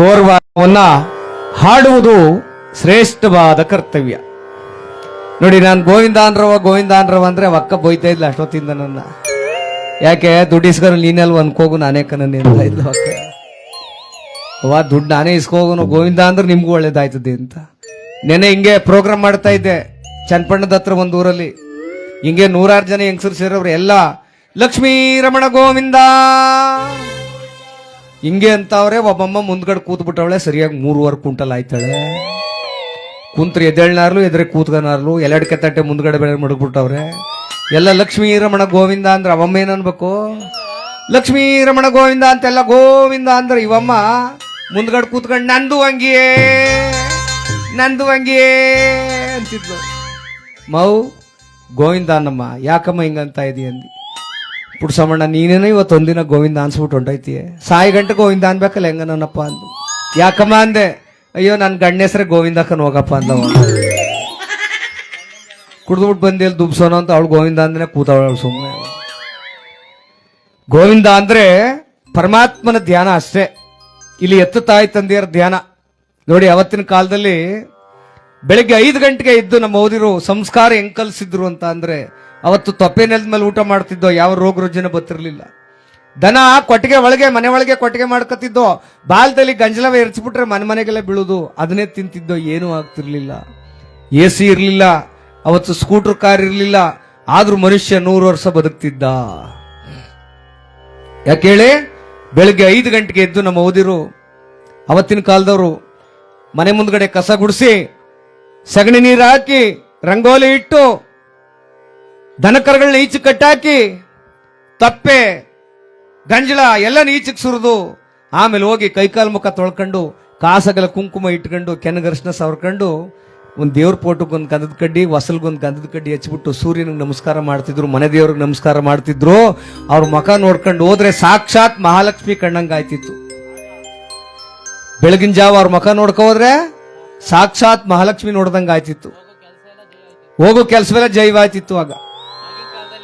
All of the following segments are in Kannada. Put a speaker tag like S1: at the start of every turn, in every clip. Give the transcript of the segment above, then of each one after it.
S1: ಗೌರವವನ್ನ ಹಾಡುವುದು ಶ್ರೇಷ್ಠವಾದ ಕರ್ತವ್ಯ. ನೋಡಿ, ನಾನು ಗೋವಿಂದ ಅನ್ರವ ಗೋವಿಂದ ಅನ್ರವ ಅಂದ್ರೆ ಅಕ್ಕ ಬೈತಾ ಇದ್ಲ ಅಷ್ಟೊತ್ತಿಂದ ನನ್ನ. ಯಾಕೆ ದುಡ್ಡು ನೀನೆಲ್ ನೀನೆಲ್ಲ ಅನ್ಕೋಗು ನಾನೇ ಕನ್ನ ಅಂತ ಇದ್ಲು ಅಕ್ಕ ಅವ್ವ, ದುಡ್ಡು ನಾನೇ ಇಸ್ಕೋಗೋನು ಗೋವಿಂದ ಅಂದ್ರೆ ನಿಮ್ಗೂ ಒಳ್ಳೇದಾಯ್ತದೆ ಅಂತ. ನೆನೆ ಹಿಂಗೆ ಪ್ರೋಗ್ರಾಮ್ ಮಾಡ್ತಾ ಇದ್ದೆ ಚನ್ನಪಣ್ಣದ ಹತ್ರ ಒಂದು ಊರಲ್ಲಿ. ಹಿಂಗೆ ನೂರಾರು ಜನ ಹೆಂಗಸರು ಸೇರೋರು ಎಲ್ಲ ಲಕ್ಷ್ಮೀ ರಮಣ ಗೋವಿಂದ. ಹಿಂಗೆ ಅಂತವ್ರೆ ಒಬ್ಬಮ್ಮ ಮುಂದ್ಗಡೆ ಕೂತ್ಬಿಟ್ಟವಳೆ ಸರಿಯಾಗಿ ಮೂರುವರೆ ಕುಂಟಲ್ ಆಯ್ತಾಳೆ. ಕುಂತ್ರಿ ಎದ್ದೇಳ್ನಾರ್ಲು, ಎದ್ರೆ ಕೂತ್ಕನಾರ್ಲು ಎಲ್ಲಡ್ಕೆ ತಟ್ಟೆ ಮುಂದ್ಗಡೆ ಬೆಳೆ ಮಡಗ್ಬಿಟ್ಟವ್ರೆ. ಎಲ್ಲ ಲಕ್ಷ್ಮೀ ರಮಣ ಗೋವಿಂದ ಅಂದ್ರೆ ಅವಮ್ಮ ಏನನ್ಬೇಕು ಲಕ್ಷ್ಮೀ ರಮಣ ಗೋವಿಂದ ಅಂತೆಲ್ಲ ಗೋವಿಂದ ಅಂದ್ರೆ ಇವಮ್ಮ. ಮುಂದ್ಗಡೆ ಕೂತ್ಕೊಂಡು, ನಂದು ಹಂಗಿಯೇ ನಂದು ಅಂಗಿಯೇ ಅಂತಿದ್ಲು. ಮೌ, ಗೋವಿಂದ ಅನ್ನಮ್ಮ, ಯಾಕಮ್ಮ ಹಿಂಗಂತ ಇದೀ ಅಂದಿ? ಪುಡ್ಸಮ್ಮಣ್ಣ ನೀನೇನೋ ಇವತ್ತು ಒಂದಿನ ಗೋವಿಂದ ಅನ್ಸ್ಬಿಟ್ಟು ಹೊಂಟೈತಿಯೇ ಸಾಯಿ ಗಂಟೆ ಗೋವಿಂದ ಅನ್ಬೇಕಲ್ಲ ಹೆಂಗ ನನ್ನಪ್ಪ ಅಂದು. ಯಾಕಮ್ಮ ಅಂದೆ? ಅಯ್ಯೋ ನನ್ನ ಗಂಡ ಹೆಸ್ರೆ ಗೋವಿಂದಕ್ಕನ ಹೋಗಪ್ಪ ಅಂದವ. ಕುಡ್ದ್ಬಿಟ್ಟು ಅಲ್ಲಿ ದುಬ್ಸೋನೋ ಅಂತ ಅವಳು ಗೋವಿಂದ ಅಂದ್ರೆ ಕೂತವಳು ಸುಮ್ಮನೆ ಗೋವಿಂದ ಅಂದ್ರೆ ಪರಮಾತ್ಮನ ಧ್ಯಾನ ಅಷ್ಟೇ. ಇಲ್ಲಿ ಎತ್ತು ತಾಯಿ ತಂದೆಯರ ಧ್ಯಾನ. ನೋಡಿ, ಅವತ್ತಿನ ಕಾಲದಲ್ಲಿ ಬೆಳಿಗ್ಗೆ ಐದು ಗಂಟೆಗೆ ಇದ್ದು ನಮ್ಮ ಓದಿರು ಸಂಸ್ಕಾರ ಹೆಂಗ್ ಕಲಿಸಿದ್ರು ಅಂತ ಅಂದ್ರೆ ಅವತ್ತು ತೊಪ್ಪೆ ನೆಲದ ಮೇಲೆ ಊಟ ಮಾಡ್ತಿದ್ದೋ ಯಾವ ರೋಗ ರುಜಿನ ಬತ್ತಿರಲಿಲ್ಲ ದನ ಕೊಟ್ಟಿಗೆ ಒಳಗೆ, ಮನೆ ಒಳಗೆ ಕೊಟ್ಟಿಗೆ ಮಾಡ್ಕೊತಿದ್ದೋ ಬಾಲ್ದಲ್ಲಿ ಗಂಜಲವ ಎರಚ್ಬಿಟ್ರೆ ಮನೆ ಮನೆಗೆಲ್ಲ ಬೀಳುದು, ಅದನ್ನೇ ತಿಂತಿದ್ದೋ ಏನೂ ಆಗ್ತಿರ್ಲಿಲ್ಲ. ಎ ಸಿ ಇರಲಿಲ್ಲ, ಅವತ್ತು ಸ್ಕೂಟರ್ ಕಾರ್ ಇರಲಿಲ್ಲ, ಆದ್ರೂ ಮನುಷ್ಯ ನೂರು ವರ್ಷ ಬದುಕ್ತಿದ್ದ. ಯಾಕೆ ಬೆಳಗ್ಗೆ ಐದು ಗಂಟೆಗೆ ಎದ್ದು ನಮ್ಮ ಓದಿರು, ಅವತ್ತಿನ ಕಾಲದವರು ಮನೆ ಮುಂದ್ಗಡೆ ಕಸ ಗುಡಿಸಿ, ಸಗಣಿ ನೀರು ಹಾಕಿ, ರಂಗೋಲಿ ಇಟ್ಟು ದನಕರಗಳನ್ನ ಈಚೆ ಕಟ್ಟಾಕಿ ತಪ್ಪೆ, ಗಂಜಲ ಎಲ್ಲ ಈಚೆಗೆ ಸುರಿದು ಆಮೇಲೆ ಹೋಗಿ ಕೈಕಾಲು ಮುಖ ತೊಳ್ಕೊಂಡು ಕಾಸಗಲ ಕುಂಕುಮ ಇಟ್ಕೊಂಡು ಕೆನಗರ್ಶನ ಸವರ್ಕೊಂಡು ಒಂದು ದೇವ್ರ ಪೋಟೋಗೊಂದು ಗಂಧದ ಕಡ್ಡಿ ಹೊಸಲ್ಗೊಂದು ಗಂಧದ ಕಡ್ಡಿ ಹಚ್ಬಿಟ್ಟು ಸೂರ್ಯನಿಗೆ ನಮಸ್ಕಾರ ಮಾಡ್ತಿದ್ರು, ಮನೆ ದೇವ್ರಿಗೆ ನಮಸ್ಕಾರ ಮಾಡ್ತಿದ್ರು, ಅವ್ರ ಮುಖ ನೋಡ್ಕೊಂಡು ಹೋದ್ರೆ ಸಾಕ್ಷಾತ್ ಮಹಾಲಕ್ಷ್ಮಿ ಕಣ್ಣಂಗ ಆಯ್ತಿತ್ತು. ಬೆಳಗಿನ ಜಾವ ಅವ್ರ ಮುಖ ನೋಡ್ಕ ಹೋದ್ರೆ ಸಾಕ್ಷಾತ್ ಮಹಾಲಕ್ಷ್ಮಿ ನೋಡ್ದಂಗ ಆಯ್ತಿತ್ತು. ಹೋಗೋ ಕೆಲಸವೆಲ್ಲ ಜೈವ ಆಯ್ತಿತ್ತು ಆಗ.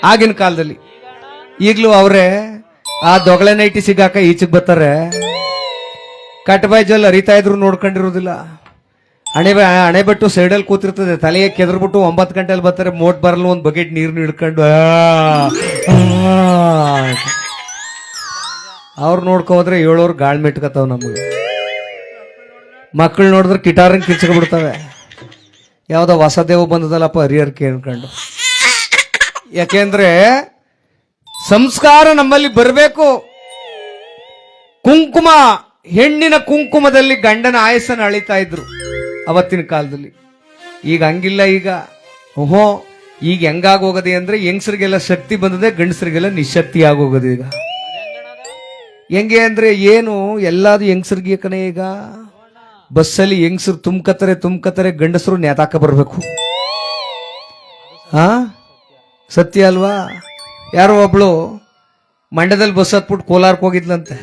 S1: ಆಗಿನ ಕಾಲದಲ್ಲಿ. ಈಗಲೂ ಅವರೇ, ಆ ದೊಗಳೆ ನೈಟಿ ಸಿಗಾಕ ಈಚೆಗೆ ಬರ್ತಾರೆ. ಕಟ್ಬಾಯ್ ಅರಿತಾ ಇದ್ರು ನೋಡ್ಕೊಂಡಿರೋದಿಲ್ಲ. ಹಣೆ ಹಣೆ ಬಿಟ್ಟು ಸೈಡಲ್ಲಿ ಕೂತಿರ್ತದೆ. ತಲೆಗೆ ಕೆದರ್ಬಿಟ್ಟು ಒಂಬತ್ತು ಗಂಟೆಲಿ ಬರ್ತಾರೆ. ಮೋಟ್ ಬರಲು ಒಂದು ಬಕೆಟ್ ನೀರು ಹಿಡ್ಕೊಂಡು. ಅವ್ರು ನೋಡ್ಕೊ ಹೋದ್ರೆ ಏಳೋರು ಗಾಳ್ ಮೆಟ್ಕತಾವ್ ನಮಗೆ. ಮಕ್ಕಳು ನೋಡಿದ್ರೆ ಕಿಟಾರಂಗೆ ಕಿಚ್ಕೊಂಡ್ಬಿಡ್ತವೆ ಯಾವುದೋ ಹೊಸದೇವು ಬಂದದಲ್ಲಪ್ಪ ಹರಿಯರ್ಕೆ ಅನ್ಕೊಂಡು ಯಾಕೆಂದ್ರೆ ಸಂಸ್ಕಾರ ನಮ್ಮಲ್ಲಿ ಬರಬೇಕು. ಕುಂಕುಮ, ಹೆಣ್ಣಿನ ಕುಂಕುಮದಲ್ಲಿ ಗಂಡನ ಆಯಸ್ಸನ್ನು ಅಳಿತಾ ಇದ್ರು ಅವತ್ತಿನ ಕಾಲದಲ್ಲಿ. ಈಗ ಹಂಗಿಲ್ಲ ಈಗ. ಓಹೋ, ಈಗ ಹೆಂಗಾಗೋಗದೆ ಅಂದ್ರೆ ಹೆಂಗಸರಿಗೆಲ್ಲ ಶಕ್ತಿ ಬಂದದೆ ಗಂಡಸರಿಗೆಲ್ಲ ನಿಶಕ್ತಿ ಆಗೋಗದೆ ಈಗ. ಹೆಂಗೆ ಅಂದ್ರೆ ಏನು, ಎಲ್ಲಾದು ಹೆಂಗಸರಿಗೆ ಕಣೆ ಈಗ? ಬಸ್ಸಲ್ಲಿ ಹೆಂಗಸರು ತುಂಬ್ಕತ್ತಾರೆ ತುಂಬ್ಕತ್ತಾರೆ ಗಂಡಸರು ನೇತಾಕ ಬರಬೇಕು. ಹಾ ಸತ್ಯ ಅಲ್ವಾ? ಯಾರೋ ಒಬ್ಳು ಮಂಡ್ಯದಲ್ಲಿ ಬಸ್ ಹತ್ಬಿಟ್ಟು ಕೋಲಾರಕ್ಕೆ ಹೋಗಿದ್ಲಂತೆ.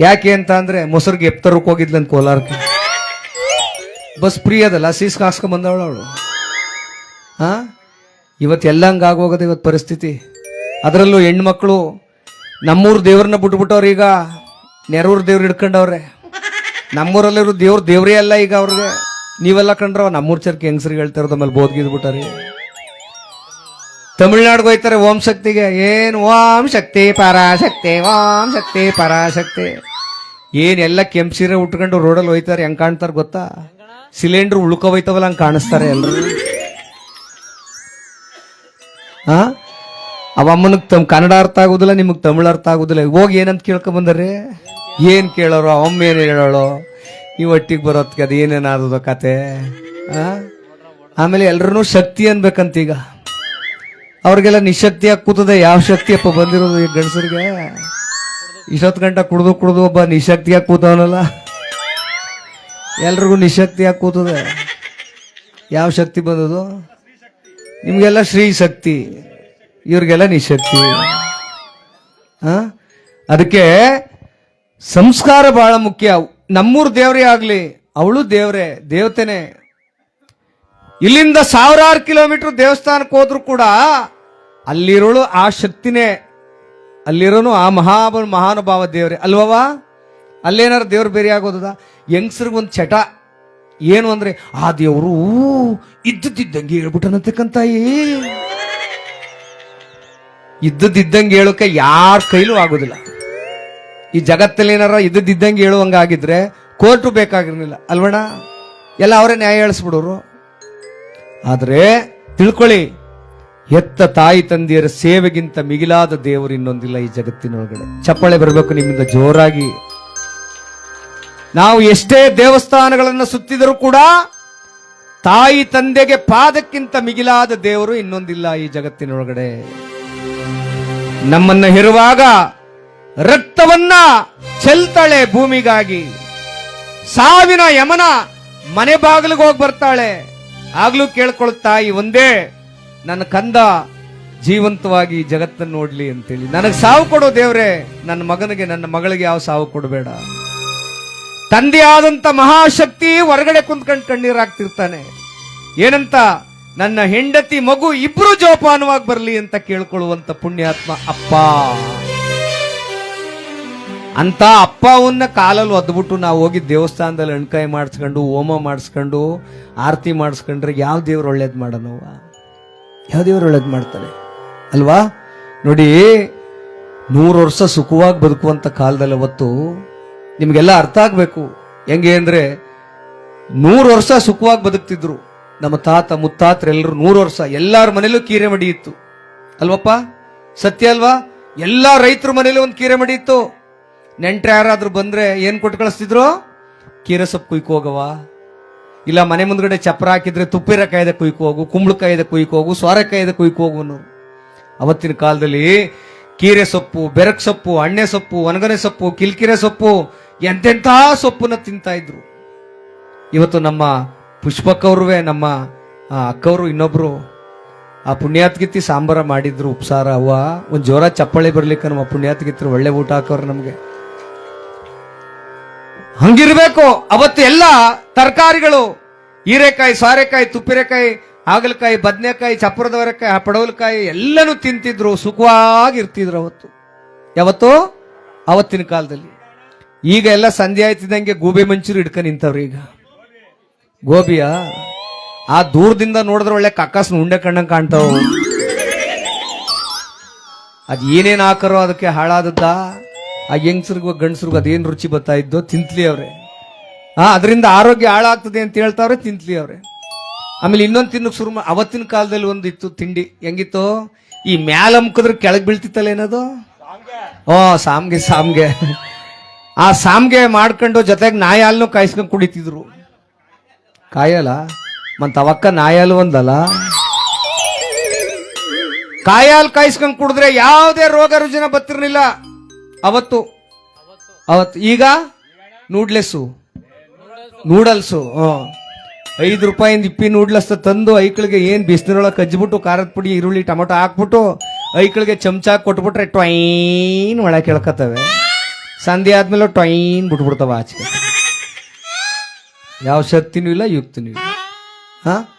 S1: ಯಾಕೆ ಅಂತ ಅಂದ್ರೆ ಮೊಸರಿಗೆ ಎಪ್ತರಕ್ಕೆ ಹೋಗಿದ್ಲಂತ ಕೋಲಾರಕ್ಕೆ. ಬಸ್ ಫ್ರೀ ಅದಲ್ಲ ಸೀಸ್ ಹಾಸ್ಕೊಂಡ್ ಬಂದವಳು ಅವಳು. ಹಾ ಇವತ್ತು ಎಲ್ಲ ಆಗೋಗದ ಇವತ್ತು ಪರಿಸ್ಥಿತಿ. ಅದರಲ್ಲೂ ಹೆಣ್ಮಕ್ಳು ನಮ್ಮೂರ್ ದೇವ್ರನ್ನ ಬಿಟ್ಬಿಟ್ಟವ್ರು ಈಗ, ನೆರೂರ್ ದೇವ್ರು ಹಿಡ್ಕೊಂಡವ್ರೆ. ನಮ್ಮೂರಲ್ಲಿರೋ ದೇವ್ರ ದೇವ್ರೇ ಅಲ್ಲ ಈಗ ಅವ್ರಿಗೆ. ನೀವೆಲ್ಲ ಕಂಡ್ರ ನಮ್ಮೂರ್ ಚರ್ಕೆ ಹೆಂಗಸ್ರಿಗೆ ಹೇಳ್ತಾ ಆಮೇಲೆ ಬೋದ್ಗಿದ್ಬಿಟ್ಟಾರೆ ತಮಿಳ್ನಾಡಿಗೆ ಹೋಯ್ತಾರೆ ಓಂ ಶಕ್ತಿಗೆ. ಏನು ಓಂ ಶಕ್ತಿ, ಪರಾಶಕ್ತಿ, ಓಂ ಶಕ್ತಿ, ಪರಾಶಕ್ತಿ. ಏನ್ ಎಲ್ಲ ಕೆಂಪ್ ಸೀರೆ ಉಟ್ಕೊಂಡು ರೋಡಲ್ಲಿ ಹೋಯ್ತಾರೆ, ಹೆಂಗೆ ಕಾಣ್ತಾರೆ ಗೊತ್ತಾ? ಸಿಲಿಂಡರ್ ಉಳ್ಕೊ ಹೋಯ್ತವಲ್ಲ, ಹಂಗ್ ಕಾಣಿಸ್ತಾರೆ ಎಲ್ರು. ಹಾ ಅಮ್ಮನಿಗೆ ತಮ್ ಕನ್ನಡ ಅರ್ಥ ಆಗೋದಿಲ್ಲ, ನಿಮಗೆ ತಮಿಳು ಅರ್ಥ ಆಗೋದಿಲ್ಲ. ಹೋಗಿ ಏನಂತ ಕೇಳ್ಕೊ ಬಂದರೆ ಏನ್ ಕೇಳೋರು? ಅವಮ್ಮ ಏನು ಹೇಳೋಳು? ಈ ಒಟ್ಟಿಗೆ ಬರೋತ್ಗೆ ಅದು ಏನೇನಾದದ ಕತೆ? ಆಮೇಲೆ ಎಲ್ರೂ ಶಕ್ತಿ ಅನ್ಬೇಕಂತ ಈಗ ಅವ್ರಿಗೆಲ್ಲ ನಿಶಕ್ತಿಯಾಗಿ ಕೂತದೆ, ಯಾವ ಶಕ್ತಿಯಪ್ಪ ಬಂದಿರೋದು ಈ ಗಂಡಸರಿಗೆ? ಇಷ್ಟೊತ್ತು ಗಂಟೆ ಕುಡ್ದು ಕುಡ್ದು ಒಬ್ಬ ನಿಶಕ್ತಿಯಾಗಿ ಕೂತವನಲ್ಲ? ಎಲ್ರಿಗೂ ನಿಶಕ್ತಿಯಾಗಿ ಕೂತದೆ. ಯಾವ ಶಕ್ತಿ ಬಂದದು? ನಿಮಗೆಲ್ಲ ಶ್ರೀ ಶಕ್ತಿ, ಇವ್ರಿಗೆಲ್ಲ ನಿಶಕ್ತಿ? ಅದಕ್ಕೆ ಸಂಸ್ಕಾರ ಬಹಳ ಮುಖ್ಯ. ನಮ್ಮೂರು ದೇವರೇ ಆಗಲಿ, ಅವಳು ದೇವ್ರೆ, ದೇವತೆನೆ. ಇಲ್ಲಿಂದ ಸಾವಿರಾರು ಕಿಲೋಮೀಟರ್ ದೇವಸ್ಥಾನಕ್ಕೆ ಹೋದ್ರು ಕೂಡ ಅಲ್ಲಿರೋಳು ಆ ಶಕ್ತಿನೇ, ಅಲ್ಲಿರೋನು ಆ ಮಹಾ ಮಹಾನುಭಾವ ದೇವ್ರೆ. ಅಲ್ವವಾ ಅಲ್ಲೇನಾರು ದೇವ್ರು ಬೇರೆ ಆಗೋದದ? ಹೆಂಗಸ್ರಿಗೊಂದು ಚಟ. ಏನು ಅಂದ್ರೆ, ಆ ದೇವರು ಇದ್ದದಿದ್ದಂಗೆ ಏ ಇದ್ದದಿದ್ದಂಗೆ ಹೇಳೋಕೆ ಯಾರ ಕೈಲೂ ಆಗೋದಿಲ್ಲ. ಈ ಜಗತ್ತಲ್ಲಿ ಏನಾರ ಇದ್ದದಿದ್ದಂಗೆ ಹೇಳುವಂಗಾಗಿದ್ರೆ ಕೋರ್ಟು ಬೇಕಾಗಿರ್ಲಿಲ್ಲ. ಅಲ್ವಣ ಎಲ್ಲ ಅವರೇ ನ್ಯಾಯ ಹೇಳಿಸ್ಬಿಡೋರು. ಆದ್ರೆ ತಿಳ್ಕೊಳ್ಳಿ ಹೆತ್ತ ತಾಯಿ ತಂದೆಯರ ಸೇವೆಗಿಂತ ಮಿಗಿಲಾದ ದೇವರು ಇನ್ನೊಂದಿಲ್ಲ ಈ ಜಗತ್ತಿನೊಳಗಡೆ. ಚಪ್ಪಾಳೆ ಬರಬೇಕು, ನಿಮ್ಮಿಂದ ಜೋರಾಗಿ. ನಾವು ಎಷ್ಟೇ ದೇವಸ್ಥಾನಗಳನ್ನು ಸುತ್ತಿದರೂ ಕೂಡ ತಾಯಿ ತಂದೆಗೆ ಪಾದಕ್ಕಿಂತ ಮಿಗಿಲಾದ ದೇವರು ಇನ್ನೊಂದಿಲ್ಲ ಈ ಜಗತ್ತಿನೊಳಗಡೆ. ನಮ್ಮನ್ನ ಹೆರುವಾಗ ರಕ್ತವನ್ನ ಚೆಲ್ತಾಳೆ ಭೂಮಿಗಾಗಿ. ಸಾವಿನ ಯಮನ ಮನೆ ಬಾಗಿಲಿಗೆ ಹೋಗಿ ಬರ್ತಾಳೆ. ಆಗ್ಲೂ ಕೇಳ್ಕೊಳ್ತಾಯಿ ಒಂದೇ ನನ್ನ ಕಂದ ಜೀವಂತವಾಗಿ ಜಗತ್ತನ್ನು ನೋಡ್ಲಿ ಅಂತೇಳಿ. ನನಗೆ ಸಾವು ಕೊಡೋ ದೇವ್ರೆ, ನನ್ನ ಮಗನಿಗೆ, ನನ್ನ ಮಗಳಿಗೆ ಯಾವ ಸಾವು ಕೊಡಬೇಡ. ತಂದೆಯಾದಂತ ಮಹಾಶಕ್ತಿ ಹೊರಗಡೆ ಕುಂತ್ಕೊಂಡು ಕಣ್ಣೀರಾಗ್ತಿರ್ತಾನೆ. ಏನಂತ, ನನ್ನ ಹೆಂಡತಿ ಮಗು ಇಬ್ರು ಜೋಪಾನವಾಗಿ ಬರಲಿ ಅಂತ ಕೇಳ್ಕೊಳ್ಳುವಂತ ಪುಣ್ಯಾತ್ಮ ಅಪ್ಪ. ಅಂತ ಅಪ್ಪ ಅವನ್ನ ಕಾಲಲ್ಲಿ ಒದ್ಬಿಟ್ಟು ನಾವು ಹೋಗಿ ದೇವಸ್ಥಾನದಲ್ಲಿ ಎಣ್ಕಾಯಿ ಮಾಡಿಸ್ಕೊಂಡು, ಹೋಮ ಮಾಡಿಸ್ಕೊಂಡು, ಆರತಿ ಮಾಡಿಸ್ಕೊಂಡ್ರೆ ಯಾವ ದೇವ್ರು ಒಳ್ಳೇದು ಮಾಡೋಣವ ಯಾವ ದೇವರು ಒಳ್ಳೇದು ಮಾಡ್ತಾನೆ? ಅಲ್ವಾ? ನೋಡಿ, ನೂರು ವರ್ಷ ಸುಖವಾಗಿ ಬದುಕುವಂತ ಕಾಲದಲ್ಲಿ ಅವತ್ತು ನಿಮಗೆಲ್ಲ ಅರ್ಥ ಆಗಬೇಕು. ಹೆಂಗೆ ಅಂದ್ರೆ, ನೂರು ವರ್ಷ ಸುಖವಾಗಿ ಬದುಕ್ತಿದ್ರು. ನಮ್ಮ ತಾತ ಮುತ್ತಾತರೆಲ್ಲರೂ ನೂರು ವರ್ಷ ಎಲ್ಲಾರ ಮನೇಲೂ ಕೀರೆ ಮಡಿ ಇತ್ತು. ಅಲ್ವಪ್ಪ? ಸತ್ಯ ಅಲ್ವಾ? ಎಲ್ಲಾ ರೈತರ ಮನೇಲೂ ಒಂದು ಕೀರೆ ಮಡಿ ಇತ್ತು. ನೆಂಟ್ರು ಯಾರಾದ್ರೂ ಬಂದ್ರೆ ಏನ್ ಕೊಟ್ಟು ಕಳಿಸ್ತಿದ್ರು? ಕೀರೆ ಸೊಪ್ಪು ಕುಯ್ಕೊ ಹೋಗವ ಇಲ್ಲ ಮನೆ ಮುಂದ್ಗಡೆ ಚಪ್ಪರ ಹಾಕಿದ್ರೆ ತುಪ್ಪಿರಕಾಯ್ದೆ ಕುಯ್ಕು ಹೋಗು ಕುಂಬಳಕಾಯ್ದೆ ಕುಯ್ಕು ಹೋಗು ಸೋರೆಕಾಯ್ದೆ ಕುಯ್ಕು ಹೋಗು ಅನ್ನೋರು ಅವತ್ತಿನ ಕಾಲದಲ್ಲಿ ಕೀರೆ ಸೊಪ್ಪು, ಬೆರಕ್ ಸೊಪ್ಪು ಅಣ್ಣೆ ಸೊಪ್ಪು ಒಣಗನೆ ಸೊಪ್ಪು, ಕಿಲ್ಕಿರೆ ಸೊಪ್ಪು, ಎಂತೆಂಥ ಸೊಪ್ಪನ್ನ ತಿಂತಾ ಇದ್ರು. ಇವತ್ತು ನಮ್ಮ ಪುಷ್ಪಕ್ಕವ್ರುವೆ ನಮ್ಮ ಅಕ್ಕವರು ಅಕ್ಕವ್ರು ಇನ್ನೊಬ್ರು ಆ ಪುಣ್ಯಾತ್ಗಿತ್ತಿ ಸಾಂಬಾರ ಮಾಡಿದ್ರು ಉಪ್ಸಾರ ಅವ್ವ. ಒಂದು ಜೋರ ಚಪ್ಪಳೆ ಬರ್ಲಿಕ್ಕೆ ನಮ್ಮ ಪುಣ್ಯಾತ್ಗಿತ್ರು ಒಳ್ಳೆ ಊಟ ಹಾಕೋರು ನಮ್ಗೆ. ಹಂಗಿರ್ಬೇಕು. ಅವತ್ತು ಎಲ್ಲ ತರಕಾರಿಗಳು, ಹೀರೆಕಾಯಿ, ಸಾರೆಕಾಯಿ, ತುಪ್ಪಿರೆಕಾಯಿ, ಹಾಗಲಕಾಯಿ, ಬದನೆಕಾಯಿ, ಚಪ್ಪರದವರೆಕಾಯಿ ಪಡವಲಕಾಯಿ ಎಲ್ಲನೂ ತಿಂತಿದ್ರು ಸುಖವಾಗಿ ಇರ್ತಿದ್ರು ಅವತ್ತು. ಯಾವತ್ತು? ಅವತ್ತಿನ ಕಾಲದಲ್ಲಿ. ಈಗ ಎಲ್ಲ ಸಂಧೆ ಆಯ್ತಿದ್ದಂಗೆ ಗೋಬಿ ಮಂಚೂರಿ ಹಿಡ್ಕೊಂಡು ನಿಂತವ್ರು ಈಗ. ಗೋಬಿಯ, ಆ ದೂರದಿಂದ ನೋಡಿದ್ರೆ ಒಳ್ಳೆ ಕಕ್ಕಸ್ ಉಂಡೆ ಕಣ್ಣಂಗೆ ಕಾಣ್ತಾವ. ಅದ್ ಏನೇನ್ ಹಾಕರೋ ಅದಕ್ಕೆ ಹಾಳಾದದ್ದ? ಆ ಹೆಂಗಸ್ರಿಗೂ ಗಂಡಸ್ರಿಗೂ ಅದೇನ್ ರುಚಿ ಬರ್ತಾ ಇದ್ದೋ ತಿಂತ್ಲಿ ಅವ್ರೆ. ಹಾ ಅದರಿಂದ ಆರೋಗ್ಯ ಹಾಳಾಗ್ತದೆ ಅಂತ ಹೇಳ್ತಾವ್ರೆ ತಿಂತ್ಲಿ ಅವ್ರೆ. ಆಮೇಲೆ ಇನ್ನೊಂದು ತಿನ್ನಕ್ ಶುರು ಅವತ್ತಿನ ಕಾಲದಲ್ಲಿ ಒಂದು ಇತ್ತು ತಿಂಡಿ. ಹೆಂಗಿತ್ತು? ಈ ಮ್ಯಾಲ ಅಮ್ಕಿದ್ರೆ ಕೆಳಗ್ ಬೀಳ್ತಿತ್ತಲ್ಲ ಏನದು? ಓ, ಸಾಮ್ಗೆ ಸಾಮ್ಗೆ. ಆ ಸಾಮ್ಗೆ ಮಾಡ್ಕೊಂಡು ಜೊತೆಗೆ ನಾಯಿ ಹಾಲನ್ನು ಕಾಯಿಸ್ಕೊಂಡು ಕುಡಿತಿದ್ರು. ಕಾಯಲ್ಲ? ಮತ್ತ ಅವಕ್ಕ ನಾಯಲ್ ಒಂದಲ್ಲ? ಕಾಯಾಲ್ ಕಾಯಿಸ್ಕೊಂಡು ಕುಡಿದ್ರೆ ಯಾವುದೇ ರೋಗ ರುಜಿನ ಬತ್ತಿರ್ಲಿಲ್ಲ ಅವತ್ತು? ಅವತ್ತು ಈಗ? ನೂಡ್ಲೆಸ್ಸು. ನೂಡಲ್ಸು ಐದು ರೂಪಾಯಿಂದ ಇಪ್ಪಿ ನೂಡ್ಲಸ್ ತಂದು ಐಕ್ಳಿಗೆ ಏನ್ ಬಿಸಿನೊಳಗೆ ಕಜ್ಜಿಬಿಟ್ಟು, ಖಾರದ ಪುಡಿ, ಈರುಳ್ಳಿ, ಟೊಮೊಟೊ ಹಾಕ್ಬಿಟ್ಟು ಐಕ್ಳಿಗೆ ಚಮಚ ಕೊಟ್ಬಿಟ್ರೆ ಟೊಯ್ನ್ ಒಳಗೆ ಕೇಳ್ಕತ್ತವೆ. ಸಂಧಿ ಆದ್ಮೇಲೆ ಟೊಯ್ನ್ ಬಿಟ್ಬಿಡ್ತಾವ ಆಚೆ ಯಾವ ಶಕ್ತಿನೂ ಇಲ್ಲ, ಯುಕ್ತಿನೂ ಇಲ್ಲ. ಹಾ?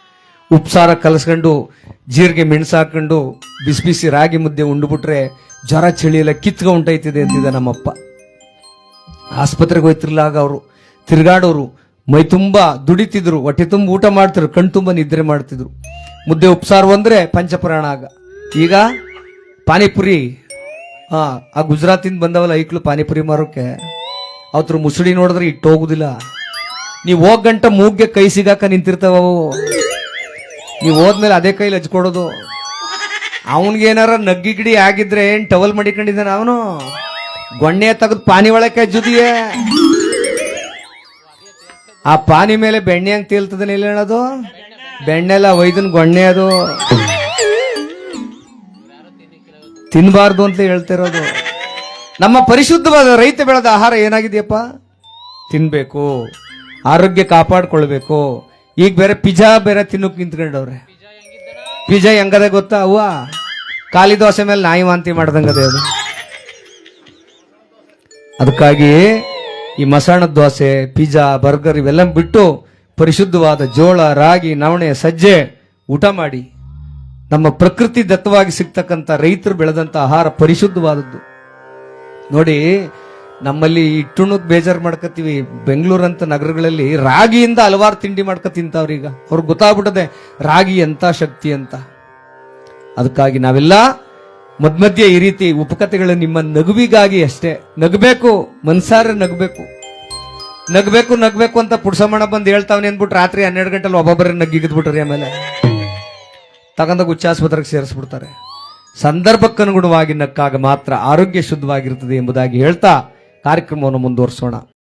S1: ಉಪ್ಸಾರ ಕಲಸ್ಕೊಂಡು, ಜೀರಿಗೆ ಮೆಣಸು ಹಾಕೊಂಡು ಬಿಸಿ ಬಿಸಿ ರಾಗಿ ಮುದ್ದೆ ಉಂಡುಬಿಟ್ರೆ ಜ್ವರ ಚಳಿ ಎಲ್ಲ ಕಿತ್ಕ ಅಂತಿದ್ದ ನಮ್ಮಪ್ಪ. ಆಸ್ಪತ್ರೆಗೆ ಹೋಯ್ತಿರ್ಲಾಗ ಅವರು. ತಿರ್ಗಾಡೋರು ಮೈ ತುಂಬ ದುಡಿತಿದ್ರು. ಹೊಟ್ಟೆ ತುಂಬ ಊಟ ಮಾಡ್ತಿದ್ರು. ಕಣ್ ತುಂಬ ನಿದ್ರೆ ಮಾಡ್ತಿದ್ರು. ಮುದ್ದೆ ಉಪ್ಸಾರು ಅಂದರೆ ಪಂಚಪ್ರಾಣ ಆಗ. ಈಗ ಪಾನಿಪುರಿ. ಹಾಂ, ಆ ಗುಜರಾತಿಂದ ಬಂದವಲ್ಲ ಐಕ್ಳು ಪಾನಿಪುರಿ ಮಾರೋಕೆ. ಅವತ್ರ ಮುಸುಡಿ ನೋಡಿದ್ರೆ ಇಟ್ಟು ಹೋಗುದಿಲ್ಲ. ನೀವು ಹೋಗ್ ಗಂಟ ಮೂಗ್ಗೆ ಕೈ ಸಿಗಾಕ ನಿಂತಿರ್ತಾವ. ನೀವು ಹೋದ್ಮೇಲೆ ಅದೇ ಕೈಲಿ ಹಚ್ಕೊಡೋದು. ಅವನ್ಗೇನಾರ ನಗ್ಗಿ ಗಿಡಿ ಆಗಿದ್ರೆ ಏನ್ ಟವಲ್ ಮಡಿಕೊಂಡಿದ್ದಾನ ಅವನು? ಗೊಣ್ಣೆ ತೆಗೆದು ಪಾನಿ ಒಳಕ್ಕೆ ಜುದಿಯೇ ಆ ಪಾನಿ ಮೇಲೆ ಬೆಣ್ಣೆ ಹಂಗ್ ತೇಲ್ತದನ ಇಲ್ಲ ಹೇಳೋದು? ಬೆಣ್ಣೆಲ್ಲ ಒಯ್ದನ್ ಗೊಣ್ಣೆ ಅದು. ತಿನ್ಬಾರ್ದು ಅಂತ ಹೇಳ್ತಿರೋದು ನಮ್ಮ ಪರಿಶುದ್ಧವಾದ ರೈತ ಬೆಳೆದ ಆಹಾರ ಏನಾಗಿದೆಯಪ್ಪ? ತಿನ್ಬೇಕು, ಆರೋಗ್ಯ ಕಾಪಾಡ್ಕೊಳ್ಬೇಕು. ಈಗ ಬೇರೆ ಪಿಜ್ಜಾ ಬೇರೆ ತಿನ್ನಕ್ ನಿಂತ್ಕೊಂಡವ್ರೆ. ಪಿಜ್ಜಾ ಹೆಂಗದ ಗೊತ್ತಾ ಅವ್ವ? ಖಾಲಿ ದೋಸೆ ಮೇಲೆ ನಾಯಿ ವಾಂತಿ ಮಾಡ್ದಂಗದೆ ಅದು. ಅದಕ್ಕಾಗಿ ಈ ಮಸಾಣದ ದೋಸೆ, ಪಿಜ್ಜಾ, ಬರ್ಗರ್ ಇವೆಲ್ಲ ಬಿಟ್ಟು ಪರಿಶುದ್ಧವಾದ ಜೋಳ, ರಾಗಿ, ನವಣೆ, ಸಜ್ಜೆ ಊಟ ಮಾಡಿ. ನಮ್ಮ ಪ್ರಕೃತಿ ದತ್ತವಾಗಿ ಸಿಗ್ತಕ್ಕಂಥ ರೈತರು ಬೆಳೆದಂತ ಆಹಾರ ಪರಿಶುದ್ಧವಾದದ್ದು. ನೋಡಿ ನಮ್ಮಲ್ಲಿ ಇಟ್ಟುಣಕ್ ಬೇಜಾರು ಮಾಡ್ಕೋತೀವಿ ಬೆಂಗಳೂರಂತ ನಗರಗಳಲ್ಲಿ ರಾಗಿಯಿಂದ ಹಲವಾರು ತಿಂಡಿ ಮಾಡ್ಕೋ ತಿಂತಾವ್ರಿ ಈಗ. ಅವ್ರಿಗೆ ಗೊತ್ತಾಗ್ಬಿಟ್ಟದೆ, ರಾಗಿ ಎಂತ, ಶಕ್ತಿ ಅಂತ ಅದಕ್ಕಾಗಿ ನಾವೆಲ್ಲ ಮಧ್ಯ ಈ ರೀತಿ ಉಪಕಥೆಗಳು ನಿಮ್ಮ ನಗುವಿಗಾಗಿ ಅಷ್ಟೇ. ನಗಬೇಕು, ಮನ್ಸಾರ ನಗಬೇಕು. ನಗಬೇಕು ನಗಬೇಕು ಅಂತ ಪುಡ್ಸಮಣ ಬಂದು ಹೇಳ್ತಾವನೆ ಅಂದ್ಬಿಟ್ಟು ರಾತ್ರಿ ಹನ್ನೆರಡು ಗಂಟೆಲಿ ಒಬ್ಬೊಬ್ಬರೇ ನಗ್ಗಿಗಿದ್ಬಿಟ್ರಿ ಆಮೇಲೆ. ತಗೊಂಡ ಆಸ್ಪತ್ರೆಗೆ ಸೇರಿಸ್ಬಿಡ್ತಾರೆ. ಸಂದರ್ಭಕ್ಕನುಗುಣವಾಗಿ ನಕ್ಕಾಗ ಮಾತ್ರ ಆರೋಗ್ಯ ಶುದ್ಧವಾಗಿರ್ತದೆ ಎಂಬುದಾಗಿ ಹೇಳ್ತಾ ಕಾರ್ಯಕ್ರಮವನ್ನು ಮುಂದುವರಿಸೋಣ.